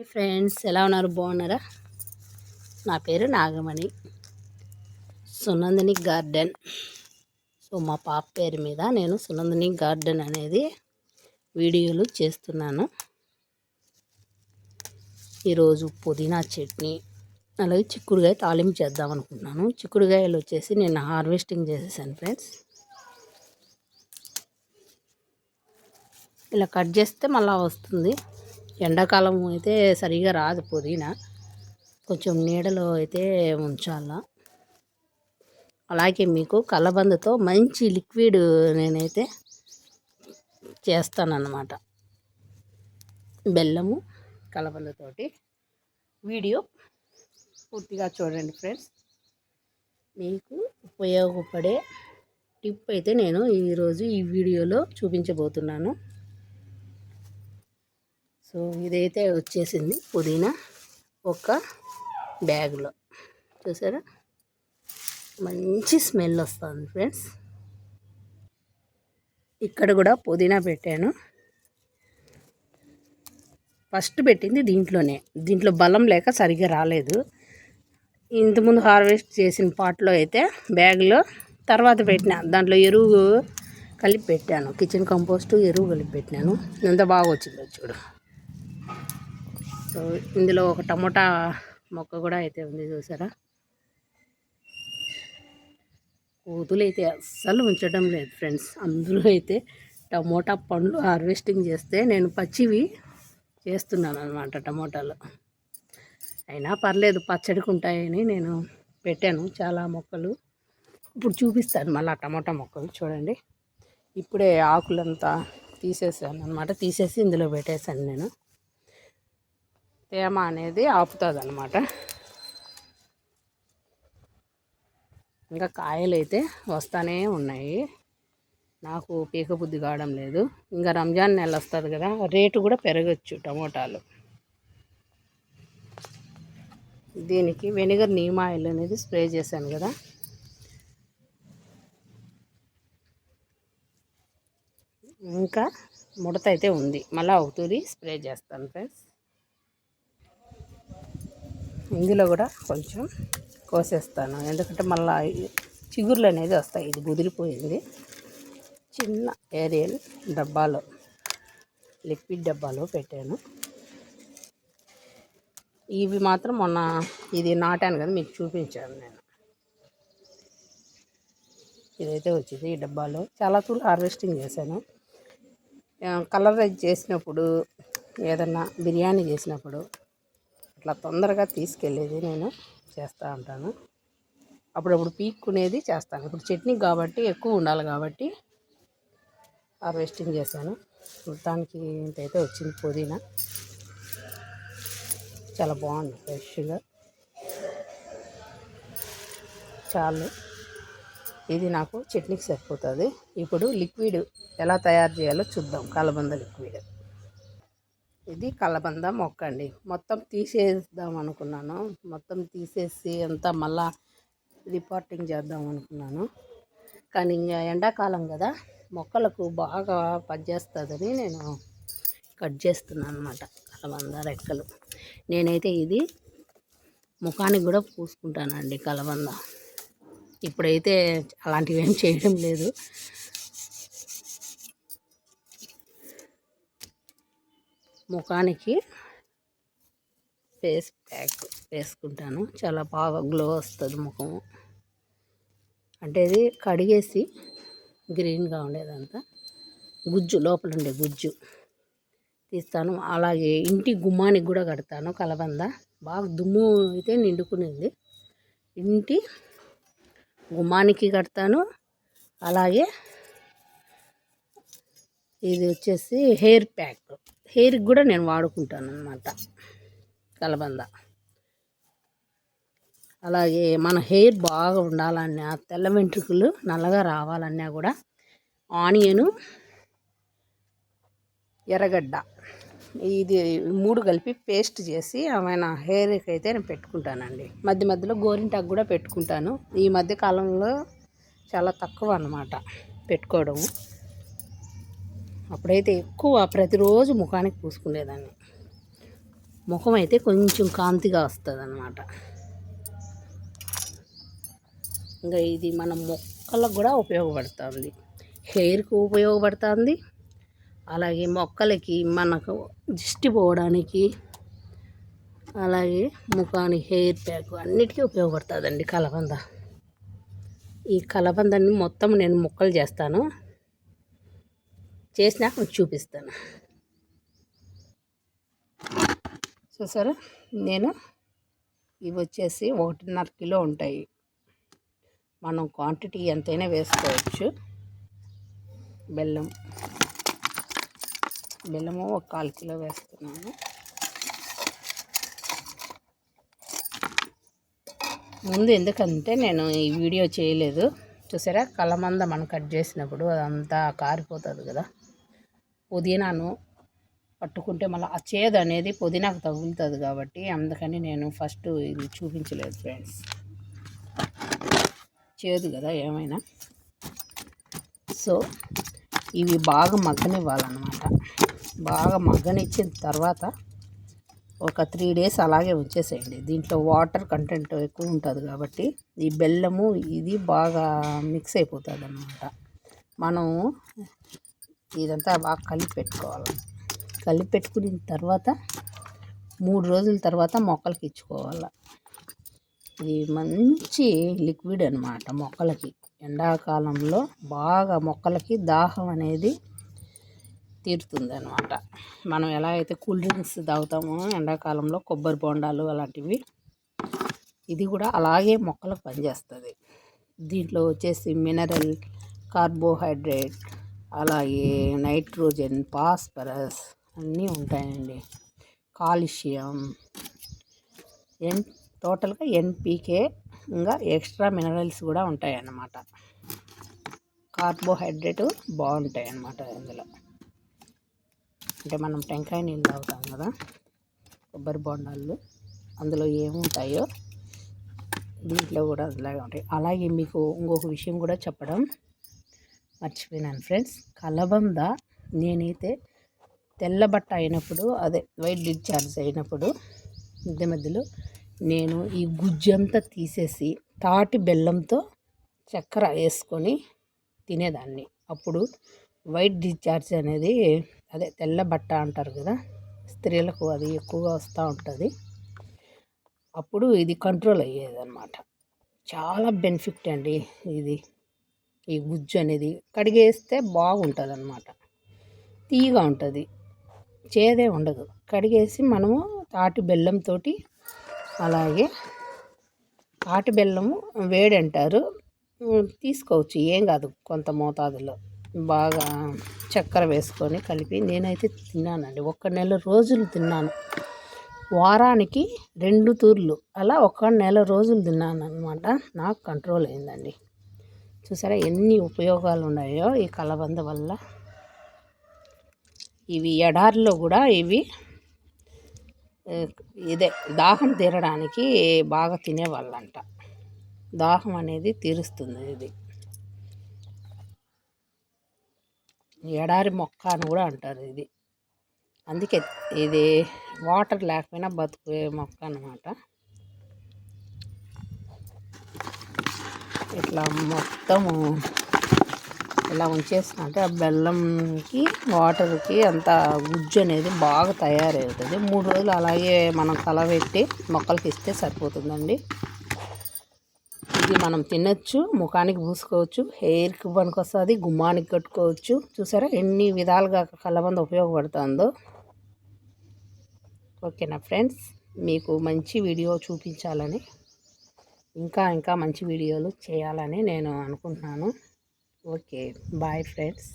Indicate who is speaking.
Speaker 1: Hi friends ఎలా ఉన్నారు? బాగున్నారా? నా పేరు నాగమణి సునందిని గార్డెన్. సో మా పాప పేరు మీద నేను సునందిని గార్డెన్ అనేది వీడియోలు చేస్తున్నాను. ఈరోజు పుదీనా చట్నీ అలాగే చిక్కుడుగాయ తాలింపు చేద్దాం అనుకుంటున్నాను. చిక్కుడుగాయలు వచ్చేసి నేను హార్వెస్టింగ్ చేసేసాను ఫ్రెండ్స్. ఇలా కట్ చేస్తే మళ్ళీ వస్తుంది. ఎండాకాలం అయితే సరిగా రాదు పుదీనా. కొంచెం నీడలో అయితే ఉంచాల. అలాగే మీకు కలబందతో మంచి లిక్విడ్ నేనైతే చేస్తానన్నమాట. బెల్లము కలబందతోటి. వీడియో పూర్తిగా చూడండి ఫ్రెండ్స్. మీకు ఉపయోగపడే టిప్ అయితే నేను ఈరోజు ఈ వీడియోలో చూపించబోతున్నాను. సో ఇదైతే వచ్చేసింది పుదీనా ఒక బ్యాగ్లో. చూసారా? మంచి స్మెల్ వస్తుంది ఫ్రెండ్స్. ఇక్కడ కూడా పుదీనా పెట్టాను. ఫస్ట్ పెట్టింది దీంట్లోనే. దీంట్లో బలం లేక సరిగ్గా రాలేదు. ఇంతకుముందు హార్వెస్ట్ చేసిన పాట్లో అయితే బ్యాగ్లో తర్వాత పెట్టిన. దాంట్లో ఎరువు కలిపి పెట్టాను. కిచెన్ కంపోస్టు ఎరువు కలిపి పెట్టినాను. ఎంత బాగా వచ్చిందో చూడు. సో ఇందులో ఒక టమోటా మొక్క కూడా అయితే ఉంది చూసారా? కోతులు అయితే అస్సలు ఉంచడం లేదు ఫ్రెండ్స్. అందులో అయితే టమోటా పండ్లు హార్వెస్టింగ్ చేస్తే నేను పచ్చివి చేస్తున్నాను అనమాట టమోటాలు. అయినా పర్లేదు పచ్చడికి ఉంటాయని నేను పెట్టాను చాలా మొక్కలు. ఇప్పుడు చూపిస్తాను మళ్ళీ టమోటా మొక్కలు చూడండి. ఇప్పుడే ఆకులంతా తీసేసాను అనమాట తీసేసి ఇందులో పెట్టేశాను నేను. తేమ అనేది ఆపుతుంది అనమాట ఇంకా కాయలు అయితే వస్తానే ఉన్నాయి. నాకు పీక బుద్ధి కావడం లేదు. ఇంకా రంజాన్ నెల వస్తుంది కదా రేటు కూడా పెరగచ్చు టమోటాలు. దీనికి వెనిగర్ నీమ్ ఆయిల్ అనేది స్ప్రే చేశాను కదా. ఇంకా ముడత అయితే ఉంది. మళ్ళీ అవుతుంది స్ప్రే చేస్తాను ఫ్రెండ్స్. ఇందులో కూడా కొంచెం కోసేస్తాను. ఎందుకంటే మళ్ళీ చిగుర్లు అనేది వస్తాయి. ఇది ముదిరిపోయింది. చిన్న ఏరియల్ డబ్బాలో లిక్విడ్ డబ్బాలో పెట్టాను. ఇవి మాత్రం మొన్న ఇది నాటాను కదా మీకు చూపించాను నేను. ఇదైతే వచ్చింది ఈ డబ్బాలో. చాలా తూలు హార్వెస్టింగ్ చేశాను. కలర్ రైస్ చేసినప్పుడు ఏదన్నా బిర్యానీ చేసినప్పుడు అట్లా తొందరగా తీసుకెళ్ళేది నేను చేస్తూ ఉంటాను. అప్పుడప్పుడు పీక్కునేది చేస్తాను. ఇప్పుడు చట్నీ కాబట్టి ఎక్కువ ఉండాలి కాబట్టి హార్వెస్టింగ్ చేశాను. మొత్తానికి ఇంతైతే వచ్చింది పుదీనా. చాలా బాగుంది ఫ్రెష్గా. చాలు. ఇది నాకు చట్నీకి సరిపోతుంది. ఇప్పుడు లిక్విడ్ ఎలా తయారు చేయాలో చూద్దాం. కలబంద లిక్విడ్. ఇది కలబంద మొక్క అండి మొత్తం తీసేద్దాం అనుకున్నాను. మొత్తం తీసేసి అంతా మళ్ళా రిపోర్టింగ్ చేద్దాం అనుకున్నాను. కానీ ఇంకా ఎండాకాలం కదా మొక్కలకు బాగా పనిచేస్తుందని నేను కట్ చేస్తున్నాను అనమాట కలబంద రెక్కలు. నేనైతే ఇది ముఖానికి కూడా పూసుకుంటానండి కలబంద. ఇప్పుడైతే అలాంటివి ఏం చేయడం లేదు. ముఖానికి ఫేస్ ప్యాక్ వేసుకుంటాను. చాలా బాగా గ్లో వస్తుంది ముఖము. అంటే ఇది కడిగేసి గ్రీన్గా ఉండేదంతా. గుజ్జు లోపల ఉండే గుజ్జు తీస్తాను. అలాగే ఇంటి గుమ్మానికి కూడా కడతాను కలబంద. బాగా దుమ్ము అయితే నిండుకునేది. ఇంటి గుమ్మానికి కడతాను. అలాగే ఇది వచ్చేసి హెయిర్ ప్యాక్. హెయిర్కి కూడా నేను వాడుకుంటాను అనమాట కలబంద. అలాగే మన హెయిర్ బాగా ఉండాలన్నా తెల్ల వెంట్రుకలు నల్లగా రావాలన్నా కూడా ఆనియను ఎర్రగడ్డ ఇది మూడు కలిపి పేస్ట్ చేసి ఏమైనా హెయిర్కి అయితే నేను పెట్టుకుంటానండి. మధ్య మధ్యలో గోరింటాకు కూడా పెట్టుకుంటాను. ఈ మధ్య కాలంలో చాలా తక్కువ అన్నమాట పెట్టుకోవడము. అప్పుడైతే ఎక్కువ ప్రతిరోజు ముఖానికి పూసుకునేదాన్ని. ముఖం అయితే కొంచెం కాంతిగా వస్తుంది అన్నమాట ఇంకా ఇది మన మొక్కలకు కూడా ఉపయోగపడుతుంది. హెయిర్కి ఉపయోగపడుతుంది. అలాగే మొక్కలకి మనకు దిష్టి పోవడానికి అలాగే ముఖానికి హెయిర్ ప్యాక్ అన్నిటికీ ఉపయోగపడుతుందండి కలబంద. ఈ కలబందని మొత్తం నేను ముక్కలు చేస్తాను. చేసినాక మీకు చూపిస్తాను. చూసారా నేను ఇవి వచ్చేసి ఒకటిన్నర కిలో ఉంటాయి. మనం క్వాంటిటీ ఎంతైనా వేసుకోవచ్చు. బెల్లం బెల్లము ఒక కాలు కిలో వేస్తున్నాను. ముందు ఎందుకంటే నేను ఈ వీడియో చేయలేదు. చూసారా కలమంద మనం కట్ చేసినప్పుడు అదంతా కారిపోతుంది కదా. పుదీనాను పట్టుకుంటే మళ్ళీ ఆ చేదు అనేది పుదీనాకు తగులుతుంది కాబట్టి అందుకని నేను ఫస్ట్ ఇది చూపించలేదు ఫ్రెండ్స్. చేదు కదా ఏమైనా. సో ఇవి బాగా మగ్గనివ్వాలన్నమాట. బాగా మగ్గనిచ్చిన తర్వాత ఒక త్రీ డేస్ అలాగే ఉంచేసేయండి. దీంట్లో వాటర్ కంటెంట్ ఎక్కువ ఉంటుంది కాబట్టి ఈ బెల్లము ఇది బాగా మిక్స్ అయిపోతుంది అన్నమాట మనం ఇదంతా బాగా కలిపి పెట్టుకోవాలి కలిపి పెట్టుకున్న తర్వాత మూడు రోజుల తర్వాత మొక్కలకి ఇచ్చుకోవాలి. ఇది మంచి లిక్విడ్ అనమాట మొక్కలకి. ఎండాకాలంలో బాగా మొక్కలకి దాహం అనేది తీరుతుంది అనమాట మనం ఎలా అయితే కూల్ డ్రింక్స్ తాగుతామో ఎండాకాలంలో కొబ్బరి బొండాలు అలాంటివి ఇది కూడా అలాగే మొక్కలకు పనిచేస్తుంది. దీంట్లో వచ్చేసి మినరల్ కార్బోహైడ్రేట్ అలాగే నైట్రోజన్ ఫాస్ఫరస్ అన్నీ ఉంటాయండి. కాల్షియం ఎన్ టోటల్గా ఎన్పికే ఇంకా ఎక్స్ట్రా మినరల్స్ కూడా ఉంటాయన్నమాట. కార్బోహైడ్రేట్ బాగుంటాయి అన్నమాట ఇందులో. అంటే మనం టెంకాయ నీళ్ళు తాగుతాం కదా కొబ్బరి బొండాలు అందులో ఏముంటాయో దీంట్లో కూడా అలాగే ఉంటాయి. అలాగే మీకు ఇంకొక విషయం కూడా చెప్పడం మర్చిపోయినాను ఫ్రెండ్స్. కలబంద నేనైతే తెల్ల బట్ట అయినప్పుడు అదే వైట్ డిశ్చార్జ్ అయినప్పుడు మధ్య మధ్యలో నేను ఈ గుజ్జంతా తీసేసి తాటి బెల్లంతో చక్కెర వేసుకొని తినేదాన్ని. అప్పుడు వైట్ డిశ్చార్జ్ అనేది అదే తెల్ల బట్ట అంటారు కదా స్త్రీలకు అది ఎక్కువగా వస్తూ ఉంటుంది. అప్పుడు ఇది కంట్రోల్ అయ్యేది అనమాట చాలా బెనిఫిట్ అండి ఇది. ఈ గుజ్జు అనేది కడిగేస్తే బాగుంటుంది అనమాట తీయగా ఉంటుంది. చేదే ఉండదు. కడిగేసి మనము తాటి బెల్లంతో అలాగే తాటి బెల్లము వేడి అంటారు. తీసుకోవచ్చు. ఏం కాదు కొంత మోతాదులో. బాగా చక్కెర వేసుకొని కలిపి నేనైతే తిన్నానండి. ఒక నెల రోజులు తిన్నాను. వారానికి రెండు తూర్లు అలా ఒక నెల రోజులు తిన్నాను అనమాట నాకు కంట్రోల్ అయిందండి. చూసారా ఎన్ని ఉపయోగాలు ఉన్నాయో ఈ కలబంద వల్ల. ఇవి ఎడారిలో కూడా ఇవి ఇదే దాహం తీరడానికి బాగా తినేవాళ్ళంట. దాహం అనేది తీరుస్తుంది ఇది. ఎడారి మొక్క అని కూడా అంటారు ఇది. అందుకే ఇది వాటర్ లేకపోయినా బతుకే మొక్క అనమాట ఇట్లా మొత్తము ఇలా ఉంచేసిన. అంటే ఆ బెల్లంకి వాటర్కి అంత గుజ్జు అనేది బాగా తయారవుతుంది. మూడు రోజులు అలాగే మనం కలబెట్టి మొక్కలకి ఇస్తే సరిపోతుందండి. ఇది మనం తినచ్చు ముఖానికి పూసుకోవచ్చు హెయిర్కి పనికొస్తుంది గుమ్మానికి కట్టుకోవచ్చు. చూసారా ఎన్ని విధాలుగా కలబంద ఉపయోగపడుతుందో. ఓకేనా ఫ్రెండ్స్? మీకు మంచి వీడియో చూపించాలని ఇంకా ఇంకా మంచి వీడియోలు చేయాలని నేను అనుకుంటున్నాను. Okay bye friends.